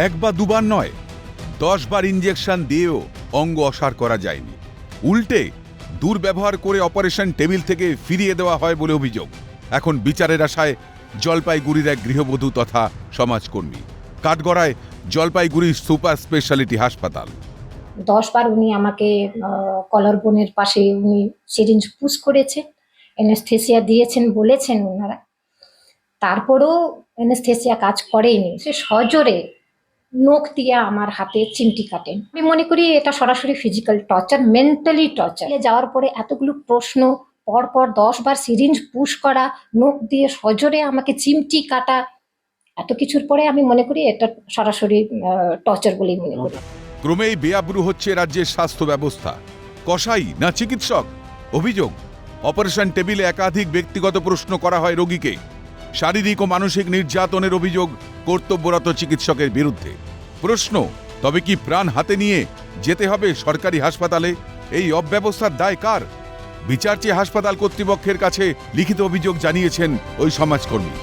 এক বা দুবার নয় দশ বার ইঞ্জেকশন দিয়েও অঙ্গ অসার করা যায়নি। উল্টে দুর্ব্যবহার করে অপারেশন টেবিল থেকে ফিরিয়ে দেওয়া হয় বলে অভিযোগ। এখন বিচারের আশায় জলপাইগুড়ির এক গৃহবধূ তথা সমাজকর্মী। কাঠগড়ায় জলপাইগুড়ির সুপার স্পেশালিটি হাসপাতাল। দশ বার উনি আমাকে কলার বোনের পাশে উনি সিরিঞ্জ পুশ করেছে এনেস্থেসিয়া দিয়েছেন বলেছেন ওনারা তারপরেও এনেস্থেসিয়া কাজ করেনি সে সজোরে নখ দিয়ে আমার হাতে চিমটি কাটেন আমি মনে করি এটা সরাসরি ফিজিক্যাল টর্চার মেন্টালি টর্চার যাওয়ার পরে এতগুলো প্রশ্ন পর পর দশ বার সিরিঞ্জ পুশ করা, নখ দিয়ে সজোরে আমাকে চিমটি কাটা, এত কিছুর পরে আমি মনে করি এটা সরাসরি টর্চার বলেই মনে করি। ক্রমেই বেআব্রু হচ্ছে রাজ্যের স্বাস্থ্য ব্যবস্থা। কসাই না চিকিৎসক? অভিযোগ অপারেশন টেবিলে একাধিক ব্যক্তিগত প্রশ্ন করা হয় রোগীকে। শারীরিক ও মানসিক নির্যাতনের অভিযোগ কর্তব্যরত চিকিৎসকের বিরুদ্ধে। প্রশ্ন তবে কি প্রাণ হাতে নিয়ে যেতে হবে সরকারি হাসপাতালে? এই অব্যবস্থার দায় কার? বিচার চেয়ে হাসপাতাল কর্তৃপক্ষের কাছে লিখিত অভিযোগ জানিয়েছেন ওই সমাজকর্মী।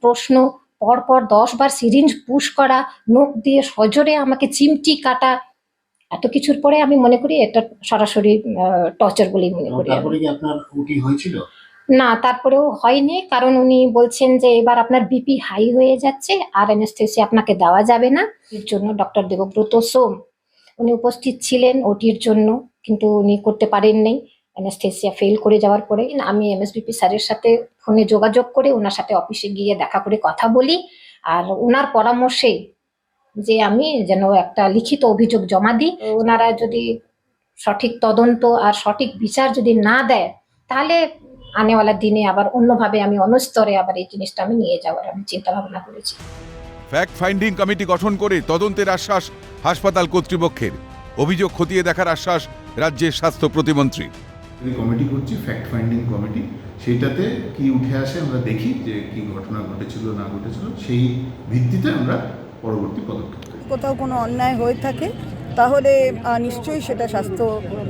প্রশ্ন পরপর পর দশ বার সিরিঞ্জ পুশ করা নখ দিয়ে সজোরে আমাকে চিমটি কাটা এত কিছুর পরে আমি মনে করি এটা সরাসরি টর্চার বলেই মনে করি তারপরে কি আপনার উটি হয়েছিল? না, তারপরেও হয়নি। কারণ উনি বলছেন যে এবার আপনার বিপি হাই হয়ে যাচ্ছে আর এনেস্থেসি আপনাকে দেওয়া যাবে না। এর জন্য ডক্টর দেবব্রত সোম উনি উপস্থিত ছিলেন ওটির জন্য, কিন্তু উনি করতে পারেননি। অ্যানেস্থেসিয়া ফেল করে যাওয়ার পরে আমি এমএসবিপি স্যারের সাথে ফোনে যোগাযোগ করে ওনার সাথে অফিসে গিয়ে দেখা করে কথা বলি। আর ওনার পরামর্শে যে আমি যেন একটা লিখিত অভিযোগ জমা দিই ওনারা যদি সঠিক তদন্ত আর সঠিক বিচার যদি না দেয়, তাহলে আনেওয়ালা দিনে আবার অন্যভাবে আমি অন্যস্তরে আবার এই জিনিসটা আমি নিয়ে যাওয়ার আমি চিন্তা ভাবনা করেছি। ফ্যাক্ট ফাইন্ডিং কমিটি গঠন করে তদন্তের আশ্বাস হাসপাতাল কর্তৃপক্ষের। অভিযোগ খতিয়ে দেখার আশ্বাস রাজ্যের স্বাস্থ্য প্রতিমন্ত্রী। কমিটি করছি ফ্যাক্ট ফাইন্ডিং কমিটি সেইটাতে কি উঠে আসে আমরা দেখি যে কি ঘটনা ঘটেছিল না ঘটেছিল। সেই ভিত্তিতে আমরা পরবর্তী পদক্ষেপ কোথাও কোনো অন্যায় হয়ে থাকে তাহলে নিশ্চয়ই সেটা স্বাস্থ্য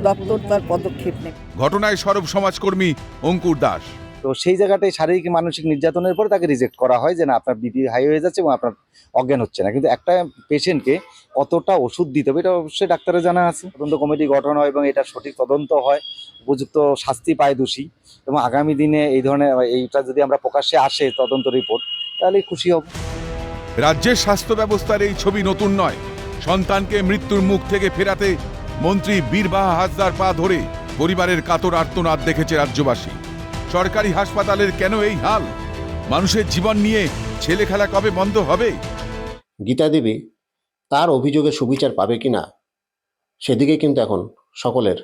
দপ্তর তার পদক্ষেপ নেবে। ঘটনায় সরব সমাজকর্মী অঙ্কুর দাস। তো সেই জায়গাটায় শারীরিক মানসিক নির্যাতনের পরে তাকে রিজেক্ট করা হয় যে না আপনার বিপি হাই হয়ে যাচ্ছে এবং আপনার অজ্ঞান হচ্ছে না। কিন্তু একটা পেশেন্টকে কতটা ওষুধ দিতে হবে এটা অবশ্যই ডাক্তারের জানা আছে। তদন্ত কমিটি গঠন হয় এবং এটা সঠিক তদন্ত হয় উপযুক্ত শাস্তি পায় দোষী। এবং আগামী দিনে এই ধরনের এইটা যদি আমরা প্রকাশ্যে আসে তদন্ত রিপোর্ট তাহলে খুশি হব। রাজ্যের স্বাস্থ্য ব্যবস্থার এই ছবি নতুন নয়। সন্তানকে মৃত্যুর মুখ থেকে ফেরাতে মন্ত্রী বীরবাহা হাসদার পা ধরে পরিবারের কাতর আর্তনাদ দেখেছে রাজ্যবাসী। সরকারি হাসপাতালের কেন এই হাল? মানুষের জীবন নিয়ে ছেলে খেলা কবে বন্ধ হবে? গীতা দেবী, তার অভিযোগে সুবিচার পাবে কি না সেদিকে কিন্তু এখন সকলের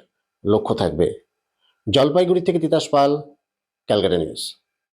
লক্ষ্য থাকবে। জলপাইগুড়ি থেকে তিতাস পাল, ক্যালকাটা নিউজ।